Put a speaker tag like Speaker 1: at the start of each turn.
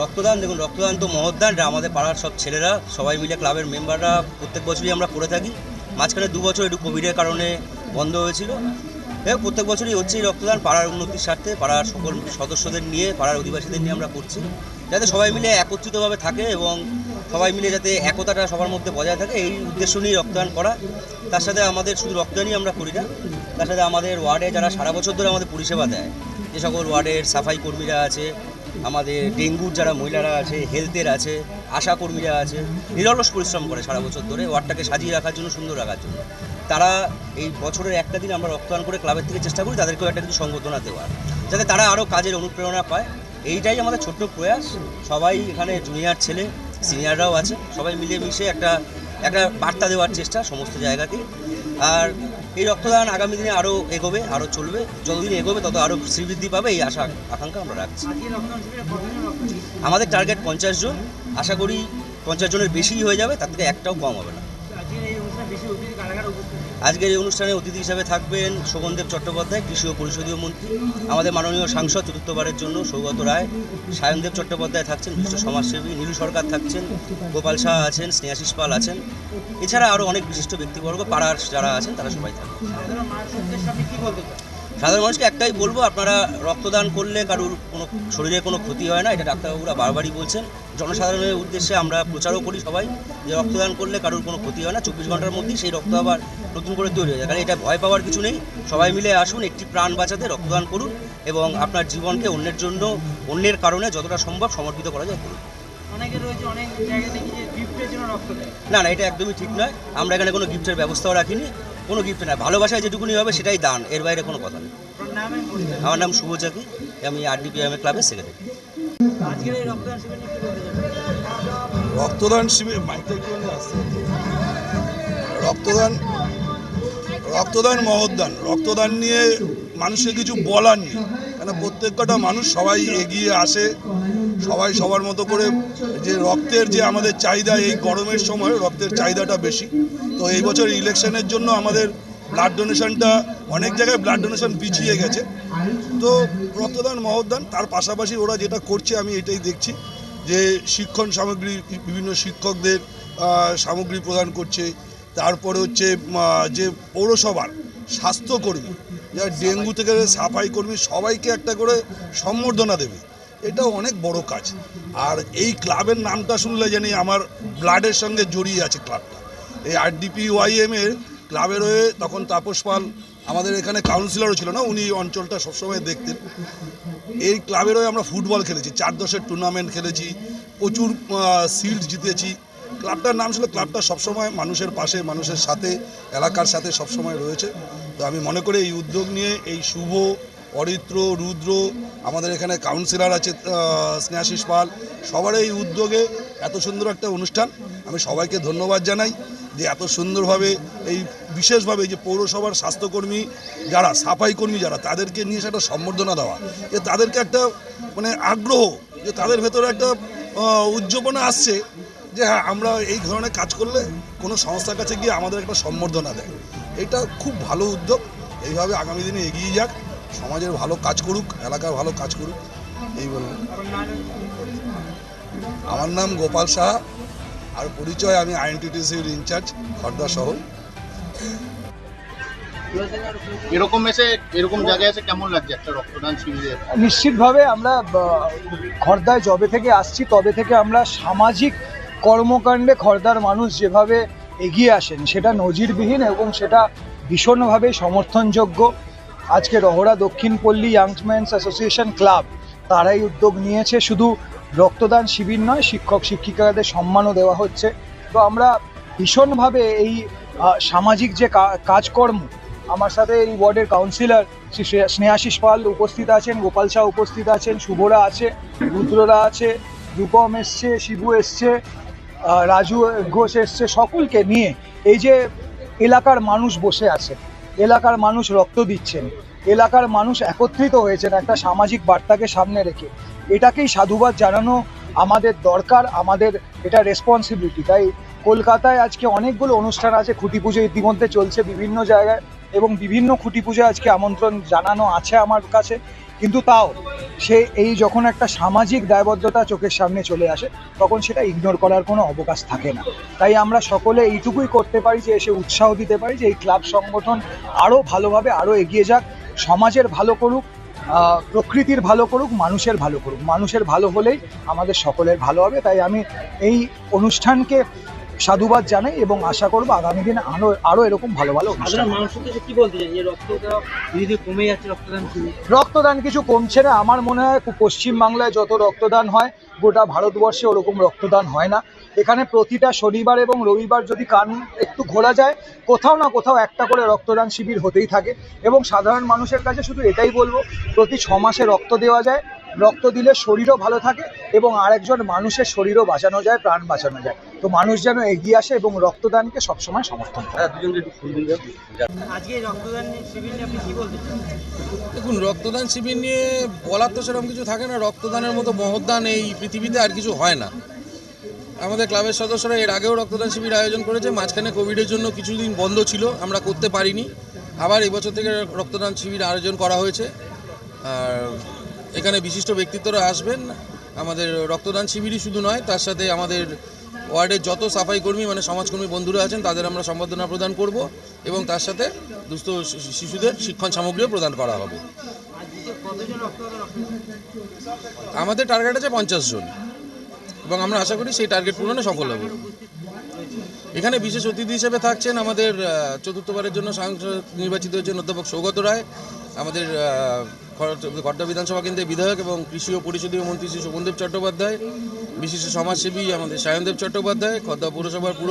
Speaker 1: রক্তদান
Speaker 2: দেখুন রক্তদান তো এটা আমাদের পাড়ার সব ছেলেরা সবাই মিলে ক্লাবের মেম্বাররা প্রত্যেক বছরই আমরা করে থাকি। মাঝখানে দু বছর একটু কোভিডের কারণে বন্ধ হয়েছিল। হোক, প্রত্যেক বছরই হচ্ছে রক্তদান পাড়ার উন্নতির স্বার্থে পাড়ার সকল সদস্যদের নিয়ে পাড়ার অধিবাসীদের নিয়ে আমরা করছি। যাতে সবাই মিলে একত্রিতভাবে থাকে এবং সবাই মিলে যাতে একতাটা সবার মধ্যে বজায় থাকে এই উদ্দেশ্য নিয়ে রক্তদান করা। তার সাথে আমাদের শুধু রক্তদানই আমরা করি না তার সাথে আমাদের ওয়ার্ডে যারা সারা বছর ধরে আমাদের পরিষেবা দেয় যে সকল ওয়ার্ডের সাফাই কর্মীরা আছে, আমাদের ডেঙ্গুর যারা মহিলারা আছে, হেলথের আছে, আশা কর্মীরা আছে, নিরলস পরিশ্রম করে সারা বছর ধরে ওয়ার্ডটাকে সাজিয়ে রাখার জন্য, সুন্দর রাখার জন্য। তারা এই বছরের একটা দিন আমরা রক্তদান করে ক্লাবের থেকে চেষ্টা করি, তাদেরকেও একটা কিছু সংবর্ধনা দেওয়ার, যাতে তারা আরও কাজের অনুপ্রেরণা পায়। এইটাই আমাদের ছোট্ট প্রয়াস। সবাই এখানে জুনিয়র ছেলে, সিনিয়ররাও আছে, সবাই মিলিয়ে মিশে একটা একটা বার্তা দেওয়ার চেষ্টা সমস্ত জায়গাতেই। আর এই রক্তদান আগামী দিনে আরও এগোবে আরও চলবে। যতদিন এগোবে, তত আরও শ্রীবৃদ্ধি পাবে, এই আশা, আকাঙ্ক্ষা আমরা রাখছি? আমাদের টার্গেট পঞ্চাশ জন। আশা করি পঞ্চাশ জনের বেশিই হয়ে যাবে, তার থেকে একটাও কম হবে না।
Speaker 1: আজকের এই অনুষ্ঠানে অতিথি
Speaker 2: হিসাবে থাকবেন শোভনদেব চট্টোপাধ্যায়, কৃষি ও পরিষদীয় মন্ত্রী, আমাদের মাননীয় সাংসদ চতুর্থবারের জন্য সৌগত রায়, সায়নদেব চট্টোপাধ্যায় থাকছেন, বিশিষ্ট সমাজসেবী, নীলু সরকার থাকছেন, গোপাল শাহ আছেন, স্নেহাশিস পাল আছেন। এছাড়া আরও অনেক বিশিষ্ট ব্যক্তিবর্গ, পাড়ার যারা আছেন, তারা সবাই থাকবেন।
Speaker 1: সাধারণ
Speaker 2: মানুষকে একটাই বলব আপনারা রক্তদান করলে কারুর কোনো শরীরে কোনো ক্ষতি হয় না এটা ডাক্তারবাবুরা বারবারই বলছেন। জনসাধারণের উদ্দেশ্যে আমরা প্রচারও করি সবাই যে রক্তদান করলে কারুর কোনো ক্ষতি হয় না চব্বিশ ঘণ্টার মধ্যেই সেই রক্ত আবার নতুন করে তৈরি হয়ে যায়। কারণ এটা ভয় পাওয়ার কিছু নেই সবাই মিলে আসুন একটি প্রাণ বাঁচাতে রক্তদান করুন এবং আপনার জীবনকে অন্যের জন্য অন্যের কারণে যতটা সম্ভব সমর্পিত করা যায় করুন। না না এটা একদমই ঠিক নয়। আমরা এখানে কোনো গিফটের ব্যবস্থাও রাখিনি। কোনো গিফট না ভালোবাসায় যেটুকুনি হবে সেটাই দান এর বাইরে কোনো কথা নেই। আমার নাম শুভ চাকি আমি আরডিপিএম ক্লাবের সেক্রেটারি
Speaker 1: রক্তদান শিবির।
Speaker 3: রক্তদান রক্তদান মহদান রক্তদান নিয়ে মানুষের কিছু বলার নেই। কেন প্রত্যেকটা মানুষ সবাই এগিয়ে আসে। সবাই সবার মতো করে যে রক্তের যে আমাদের চাহিদা এই গরমের সময়, রক্তের চাহিদাটা বেশি। তো এই বছর ইলেকশনের জন্য আমাদের ব্লাড ডোনেশনটা অনেক জায়গায় ব্লাড ডোনেশন পিছিয়ে গেছে। তো রক্তদান, মহদান, তার পাশাপাশি ওরা যেটা করছে, আমি এটাই দেখছি যে শিক্ষণ সামগ্রী, বিভিন্ন শিক্ষকদের সামগ্রী প্রদান করছে। তারপরে হচ্ছে যে পৌরসভার স্বাস্থ্যকর্মী, যারা ডেঙ্গু থেকে সাফাই কর্মী, সবাইকে একটা করে সম্বর্ধনা দেবে। এটা অনেক বড় কাজ। আর এই ক্লাবের নামটা শুনলে জানি আমার ব্লাডের সঙ্গে জড়িয়ে আছে ক্লাবটা। এই আরডিপি ওয়াইএম এর ক্লাবের হয়ে তখন তাপস পাল আমাদের এখানে কাউন্সিলরও ছিল না, উনি অঞ্চলটা সবসময় দেখতেন। এই ক্লাবের হয়ে আমরা ফুটবল খেলেছি, চার দশের টুর্নামেন্ট খেলেছি, প্রচুর সিল্ড জিতেছি। ক্লাবটার নাম ছিল ক্লাবটা সবসময় মানুষের পাশে, মানুষের সাথে, এলাকার সাথে সবসময় রয়েছে। তো আমি মনে করি এই উদ্যোগ নিয়ে এই শুভ অরিত্র, রুদ্র, আমাদের এখানে কাউন্সিলর আছে স্নেহাশিস পাল, সবার এই উদ্যোগে এত সুন্দর একটা অনুষ্ঠান। আমি সবাইকে ধন্যবাদ জানাই যে এত সুন্দরভাবে এই বিশেষভাবে যে পৌরসভার স্বাস্থ্যকর্মী যারা, সাফাই কর্মী যারা, তাদেরকে নিয়ে সেটা সম্বর্ধনা দেওয়া। যে তাদেরকে একটা মানে আগ্রহ, যে তাদের ভেতরে একটা উজ্জীবনা আসছে যে হ্যাঁ আমরা এই ধরনের কাজ করলে কোনো সংস্থার কাছে গিয়ে আমাদের একটা সম্বর্ধনা দেয়। এটা খুব ভালো উদ্যোগ। এইভাবে আগামী দিনে এগিয়ে যাক। সমাজের ভালো কাজ করুক এলাকার ভালো কাজ করুক এই বলব। আমার নাম গোপাল সাহা আর পরিচয় আমি আইএনটিটিসির ইনচার্জ খর্দা শহর
Speaker 4: এরকম এসে এরকম জায়গায় এসে কেমন লাগছে একটা রক্তদান শিবিরে
Speaker 5: নিশ্চিতভাবে আমরা খর্দায় যবে থেকে আসছি তবে থেকে আমরা সামাজিক কর্মকাণ্ডে খর্দার মানুষ যেভাবে এগিয়ে আসেন সেটা নজিরবিহীন এবং সেটা ভীষণভাবে সমর্থনযোগ্য। আজকে রহরা দক্ষিণ পল্লী ইয়াংসম্যানস অ্যাসোসিয়েশন ক্লাব তারাই উদ্যোগ নিয়েছে। শুধু রক্তদান শিবির নয়, শিক্ষক শিক্ষিকাদের সম্মানও দেওয়া হচ্ছে। তো আমরা ভীষণভাবে এই সামাজিক যে কাজকর্ম, আমার সাথে এই ওয়ার্ডের কাউন্সিলর শ্রী স্নেহাশিস পাল উপস্থিত আছেন, গোপাল শাহ উপস্থিত আছেন, শুভরা আছে, রুদ্ররা আছে, রূপম এসছে, শিবু এসছে রাজু ঘোষ এসছে, সকলকে নিয়ে এই যে এলাকার মানুষ বসে আছে এলাকার মানুষ রক্ত দিচ্ছেন এলাকার মানুষ একত্রিত হয়েছেন একটা সামাজিক বার্তাকে সামনে রেখে। এটাকেই সাধুবাদ জানানো আমাদের দরকার, আমাদের এটা রেসপন্সিবিলিটি তাই কলকাতায় আজকে অনেকগুলো অনুষ্ঠান আছে, খুঁটি পুজো ইতিমধ্যে চলছে বিভিন্ন জায়গায় এবং বিভিন্ন খুঁটি পুজো আজকে আমন্ত্রণ জানানো আছে আমার কাছে। কিন্তু তাও সে এই যখন একটা সামাজিক দায়বদ্ধতা চোখের সামনে চলে আসে, তখন সেটা ইগনোর করার কোনো অবকাশ থাকে না। তাই আমরা সকলে এইটুকুই করতে পারি যে এসে উৎসাহ দিতে পারি যে এই ক্লাব সংগঠন আরও ভালোভাবে আরও এগিয়ে যাক। সমাজের ভালো করুক প্রকৃতির ভালো করুক মানুষের ভালো করুক। মানুষের ভালো হলেই আমাদের সকলের ভালো হবে। তাই আমি এই অনুষ্ঠানকে সাধুবাদ জানাই এবং আশা করব আগামী দিনে আরও আরও এরকম ভালো ভালো
Speaker 1: কি বলতে কমে যাচ্ছে রক্তদান
Speaker 5: রক্তদান কিছু কমছে না। আমার মনে হয় পশ্চিমবাংলায় যত রক্তদান হয় গোটা ভারতবর্ষে ওরকম রক্তদান হয় না। এখানে প্রতিটা শনিবার এবং রবিবার যদি কান একটু ঘোরা যায় কোথাও না কোথাও একটা করে রক্তদান শিবির হতেই থাকে। এবং সাধারণ মানুষের কাছে শুধু এটাই বলব প্রতি ছ মাসে রক্ত দেওয়া যায়। রক্ত দিলে শরীরও ভালো থাকে এবং আরেকজন মানুষের শরীরও বাঁচানো যায় প্রাণ বাঁচানো যায়। তো মানুষ যেন এগিয়ে আসে এবং রক্তদানকে সবসময় সমর্থন করে।
Speaker 2: হ্যাঁ
Speaker 6: দেখুন রক্তদান শিবির নিয়ে বলার তো সেরকম কিছু থাকে না। রক্তদানের মতো মহৎদান এই পৃথিবীতে আর কিছু হয় না। আমাদের ক্লাবের সদস্যরা এর আগেও রক্তদান শিবির আয়োজন করেছে, মাঝখানে কোভিডের জন্য কিছুদিন বন্ধ ছিল, আমরা করতে পারিনি। আবার এবছর থেকে রক্তদান শিবির আয়োজন করা হয়েছে। আর এখানে বিশিষ্ট ব্যক্তিত্বরা আসবেন। আমাদের রক্তদান শিবিরই শুধু নয়, তার সাথে আমাদের ওয়ার্ডের যত সাফাই কর্মী মানে সমাজকর্মী বন্ধুরা আছেন, তাদের আমরা সম্বর্ধনা প্রদান করব এবং তার সাথে দুস্থ শিশুদের শিক্ষণ সামগ্রীও প্রদান করা হবে। আমাদের টার্গেট আছে পঞ্চাশ জন। এবং আমরা আশা করি সেই টার্গেট পূরণে সফল হব। এখানে বিশেষ অতিথি হিসেবে থাকছেন আমাদের চতুর্থবারের জন্য সাংসদ নির্বাচিত হয়েছেন অধ্যাপক সৌগত রায়, আমাদের খড়দা বিধানসভা কেন্দ্রের বিধায়ক এবং কৃষি ও পরিষদীয় মন্ত্রী শ্রী শোভনদেব চট্টোপাধ্যায়, বিশিষ্ট সমাজসেবী আমাদের সায়নদেব চট্টোপাধ্যায় খদ্দা পৌরসভার পুর